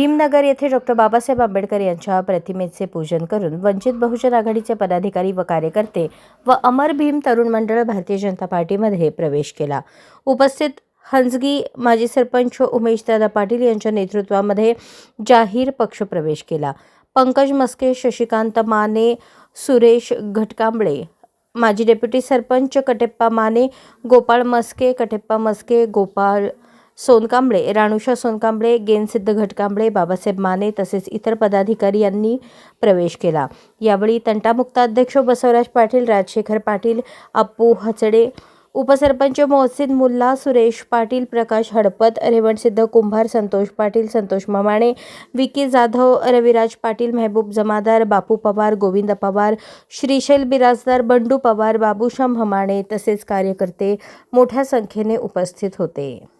भीमनगर येथे डॉक्टर बाबासाहेब आंबेडकर यांच्या प्रतिमेचे पूजन करून वंचित बहुजन आघाडीचे पदाधिकारी व कार्यकर्ते व अमर भीम तरुण मंडळ भारतीय जनता पार्टीमध्ये प्रवेश केला. उपस्थित हंजगी माजी सरपंच उमेशदादा पाटील यांच्या नेतृत्वामध्ये जाहीर पक्षप्रवेश केला. पंकज मस्के शशिकांत माने सुरेश घटकांबळे माजी डेप्युटी सरपंच कटेप्पा माने गोपाळ मस्के कटेप्पा मस्के गोपाळ सोनकांबळे राणुषा सोनकांबळे गेनसिद्ध घटकांबळे बाबासाहेब माने तसेच इतर पदाधिकारी यांनी प्रवेश केला. यावेळी तंटामुक्ताध्यक्ष बसवराज पाटील राजशेखर पाटील अप्पू हचडे उपसरपंच मोहसिन मुल्ला सुरेश पाटील प्रकाश हडपत रेवणसिद्ध कुंभार संतोष पाटील संतोष ममाणे विकी जाधव रविराज पाटील मेहबूब जमादार बापू पवार गोविंद पवार श्रीशैल बिराजदार बंडू पवार बाबूशाम हमाणे तसेच कार्यकर्ते मोठ्या संख्येने उपस्थित होते.